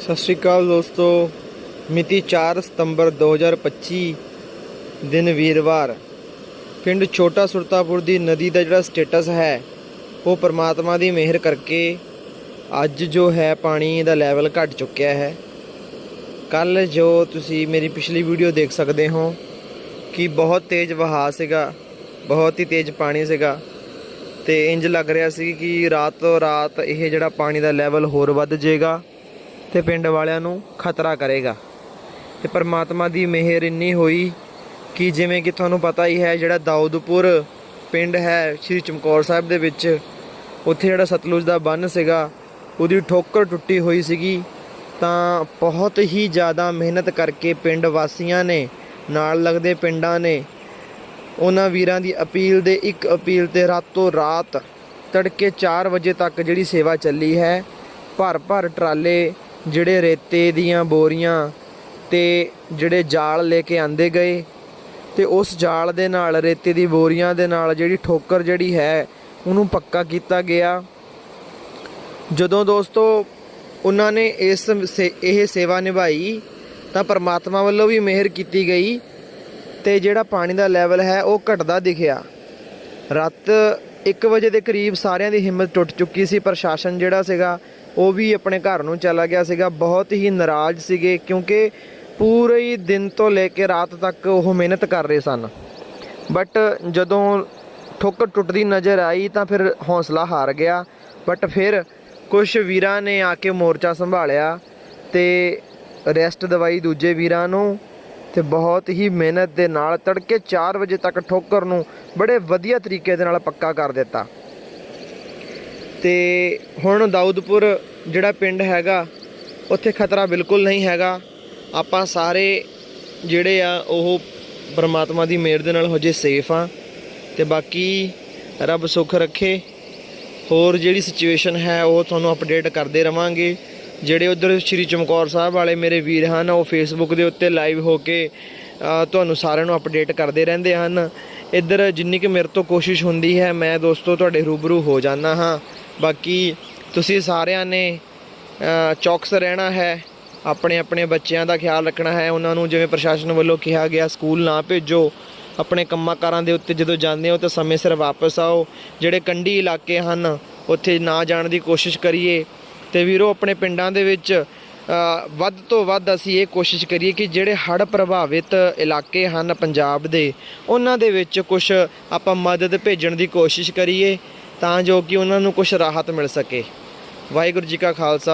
ਸਤਿ ਸ਼੍ਰੀ ਅਕਾਲ ਦੋਸਤੋ। ਮਿਤੀ 4 ਸਤੰਬਰ 2025 ਦਿਨ ਵੀਰਵਾਰ। ਪਿੰਡ ਛੋਟਾ ਸੁਰਤਾਪੁਰ ਦੀ ਨਦੀ ਦਾ ਜਿਹੜਾ ਸਟੇਟਸ ਹੈ, ਉਹ ਪ੍ਰਮਾਤਮਾ ਦੀ ਮਿਹਰ ਕਰਕੇ ਅੱਜ ਜੋ ਹੈ ਪਾਣੀ ਦਾ ਲੈਵਲ ਘਟ ਚੁੱਕਿਆ ਹੈ। ਕੱਲ ਜੋ ਤੁਸੀਂ ਮੇਰੀ ਪਿਛਲੀ ਵੀਡੀਓ ਦੇਖ ਸਕਦੇ ਹੋ, ਕਿ ਬਹੁਤ ਤੇਜ਼ ਵਹਾਅ ਸੀਗਾ, ਬਹੁਤ ਹੀ ਤੇਜ਼ ਪਾਣੀ ਸੀਗਾ। ਤੇ ਇੰਜ ਲੱਗ ਰਿਹਾ ਸੀ ਕਿ ਰਾਤ ਤੋਂ ਰਾਤ ਇਹ ਜਿਹੜਾ ਪਾਣੀ ਦਾ ਲੈਵਲ ਹੋਰ ਵੱਧ ਜਾਏਗਾ। ਤੇ ਪਿੰਡ ਵਾਲਿਆਂ ਨੂੰ ਖਤਰਾ ਕਰੇਗਾ। ਤੇ ਪਰਮਾਤਮਾ ਦੀ ਮਿਹਰ ਇੰਨੀ ਹੋਈ ਕਿ ਜਿਵੇਂ ਕਿ ਤੁਹਾਨੂੰ ਪਤਾ ਹੀ ਹੈ, ਜਿਹੜਾ ਦਾਊਦਪੁਰ ਪਿੰਡ ਹੈ, ਸ੍ਰੀ ਚਮਕੌਰ ਸਾਹਿਬ ਦੇ ਵਿੱਚ, ਉੱਥੇ ਜਿਹੜਾ ਸਤਲੁਜ ਦਾ ਬੰਨ ਸੀਗਾ, ਉਹਦੀ ਠੋਕਰ ਟੁੱਟੀ ਹੋਈ ਸੀਗੀ। ਤਾਂ ਬਹੁਤ ਹੀ ਜ਼ਿਆਦਾ ਮਿਹਨਤ ਕਰਕੇ ਪਿੰਡ ਵਾਸੀਆਂ ਨੇ, ਨਾਲ ਲੱਗਦੇ ਪਿੰਡਾਂ ਨੇ, ਉਹਨਾਂ ਵੀਰਾਂ ਦੀ ਅਪੀਲ ਦੇ ਇੱਕ ਅਪੀਲ ਤੇ ਰਾਤੋਂ ਰਾਤ ਤੜਕੇ 4 ਵਜੇ ਤੱਕ ਜਿਹੜੀ ਸੇਵਾ ਚੱਲੀ ਹੈ ਭਰ ਭਰ ਟਰਾਲੇ ਜਿਹੜੇ ਰੇਤੇ ਦੀਆਂ ਬੋਰੀਆਂ ਤੇ ਜਿਹੜੇ ਜਾਲ ਲੈ ਕੇ ਆਂਦੇ ਗਏ ਤੇ ਉਸ ਜਾਲ ਦੇ ਨਾਲ, ਰੇਤੇ ਦੀ ਬੋਰੀਆਂ ਦੇ ਨਾਲ ਜਿਹੜੀ ਠੋਕਰ ਜਿਹੜੀ ਹੈ, ਉਹਨੂੰ ਪੱਕਾ ਕੀਤਾ ਗਿਆ। ਜਦੋਂ ਦੋਸਤੋ ਉਹਨਾਂ ਨੇ ਇਸ ਸੇ- ਇਹ ਸੇਵਾ ਨਿਭਾਈ, ਤਾਂ ਪਰਮਾਤਮਾ ਵੱਲੋਂ ਵੀ ਮਿਹਰ ਕੀਤੀ ਗਈ ਤੇ ਜਿਹੜਾ ਪਾਣੀ ਦਾ ਲੈਵਲ ਹੈ, ਉਹ ਘਟਦਾ ਦਿਖਿਆ। ਰਾਤ 1 ਵਜੇ ਦੇ ਕਰੀਬ ਸਾਰਿਆਂ ਦੀ ਹਿੰਮਤ ਟੁੱਟ ਚੁੱਕੀ ਸੀ, ਪ੍ਰਸ਼ਾਸਨ ਜਿਹੜਾ ਸੀਗਾ ਉਹ ਵੀ ਆਪਣੇ ਘਰ ਨੂੰ ਚਲਾ ਗਿਆ ਸੀਗਾ। ਬਹੁਤ ਹੀ ਨਾਰਾਜ਼ ਸੀਗੇ ਕਿਉਂਕਿ ਪੂਰੇ ਹੀ ਦਿਨ ਤੋਂ ਲੈ ਕੇ ਰਾਤ ਤੱਕ ਉਹ ਮਿਹਨਤ ਕਰ ਰਹੇ ਸਨ। ਬਟ ਜਦੋਂ ਠੋਕਰ ਟੁੱਟਦੀ ਨਜ਼ਰ ਆਈ ਤਾਂ ਫਿਰ ਹੌਸਲਾ ਹਾਰ ਗਿਆ। ਬਟ ਫਿਰ ਕੁਝ ਵੀਰਾਂ ਨੇ ਆ ਕੇ ਮੋਰਚਾ ਸੰਭਾਲਿਆ ਤੇ ਰੈਸਟ ਦਵਾਈ ਦੂਜੇ ਵੀਰਾਂ ਨੂੰ ਤੇ ਬਹੁਤ ਹੀ ਮਿਹਨਤ ਦੇ ਨਾਲ ਤੜਕੇ 4 ਵਜੇ ਤੱਕ ਠੋਕਰ ਨੂੰ ਬੜੇ ਵਧੀਆ ਤਰੀਕੇ ਦੇ ਨਾਲ ਪੱਕਾ ਕਰ ਦਿੱਤਾ। ਤੇ ਹੁਣ ਦਾਊਦਪੁਰ ਜਿਹੜਾ ਪਿੰਡ ਹੈਗਾ, ਉੱਥੇ ਖਤਰਾ ਬਿਲਕੁਲ ਨਹੀਂ ਹੈਗਾ। ਆਪਾਂ ਸਾਰੇ ਜਿਹੜੇ ਆ, ਉਹ ਪਰਮਾਤਮਾ ਦੀ ਮਿਹਰ ਦੇ ਨਾਲ ਹਜੇ ਸੇਫ ਆ। ਤੇ ਬਾਕੀ ਰੱਬ ਸੁੱਖ ਰੱਖੇ। ਹੋਰ ਜਿਹੜੀ ਸਿਚੁਏਸ਼ਨ ਹੈ, ਉਹ ਤੁਹਾਨੂੰ ਅਪਡੇਟ ਕਰਦੇ ਰਵਾਂਗੇ। ਜਿਹੜੇ ਉਧਰ ਸ਼੍ਰੀ ਚਮਕੌਰ ਸਾਹਿਬ ਵਾਲੇ ਮੇਰੇ ਵੀਰ ਹਨ, ਉਹ ਫੇਸਬੁੱਕ ਦੇ ਉੱਤੇ ਲਾਈਵ ਹੋ ਕੇ ਤੁਹਾਨੂੰ ਸਾਰਿਆਂ ਨੂੰ ਅਪਡੇਟ ਕਰਦੇ ਰਹਿੰਦੇ ਹਨ। ਇੱਧਰ ਜਿੰਨੀ ਕਿ ਮੇਰੇ ਤੋਂ ਕੋਸ਼ਿਸ਼ ਹੁੰਦੀ ਹੈ, ਮੈਂ ਦੋਸਤੋ ਤੁਹਾਡੇ ਰੂਬਰੂ ਹੋ ਜਾਣਾ ਹਾਂ। ਬਾਕੀ ਤੁਸੀਂ ਸਾਰਿਆਂ ਨੇ ਚੌਕਸ ਰਹਿਣਾ ਹੈ, ਆਪਣੇ ਆਪਣੇ ਬੱਚਿਆਂ ਦਾ ਖਿਆਲ ਰੱਖਣਾ ਹੈ, ਉਹਨਾਂ ਨੂੰ ਜਿਵੇਂ ਪ੍ਰਸ਼ਾਸਨ ਵੱਲੋਂ ਕਿਹਾ ਗਿਆ ਸਕੂਲ ਨਾ ਭੇਜੋ, ਆਪਣੇ ਕੰਮਾਂ ਕਾਰਾਂ ਦੇ ਉੱਤੇ ਜਦੋਂ ਜਾਂਦੇ ਹੋ ਤਾਂ ਸਮੇਂ ਸਿਰ ਵਾਪਸ ਆਓ, ਜਿਹੜੇ ਕੰਢੀ ਇਲਾਕੇ ਹਨ, ਉੱਥੇ ਨਾ ਜਾਣ ਦੀ ਕੋਸ਼ਿਸ਼ ਕਰੀਏ, ਤੇ ਵੀਰੋ ਆਪਣੇ ਪਿੰਡਾਂ ਦੇ ਵਿੱਚ ਵੱਧ ਤੋਂ ਵੱਧ ਅਸੀਂ ਇਹ ਕੋਸ਼ਿਸ਼ ਕਰੀਏ ਕਿ ਜਿਹੜੇ ਹੜ੍ਹ ਪ੍ਰਭਾਵਿਤ ਇਲਾਕੇ ਹਨ ਪੰਜਾਬ ਦੇ, ਉਹਨਾਂ ਦੇ ਵਿੱਚ ਕੁਝ ਆਪਾਂ ਮਦਦ ਭੇਜਣ ਦੀ ਕੋਸ਼ਿਸ਼ ਕਰੀਏ ਤਾਂ ਜੋ ਕਿ ਉਹਨਾਂ ਨੂੰ ਕੁਝ ਰਾਹਤ ਮਿਲ ਸਕੇ। ਵਾਹਿਗੁਰੂ ਜੀ ਕਾ ਖਾਲਸਾ।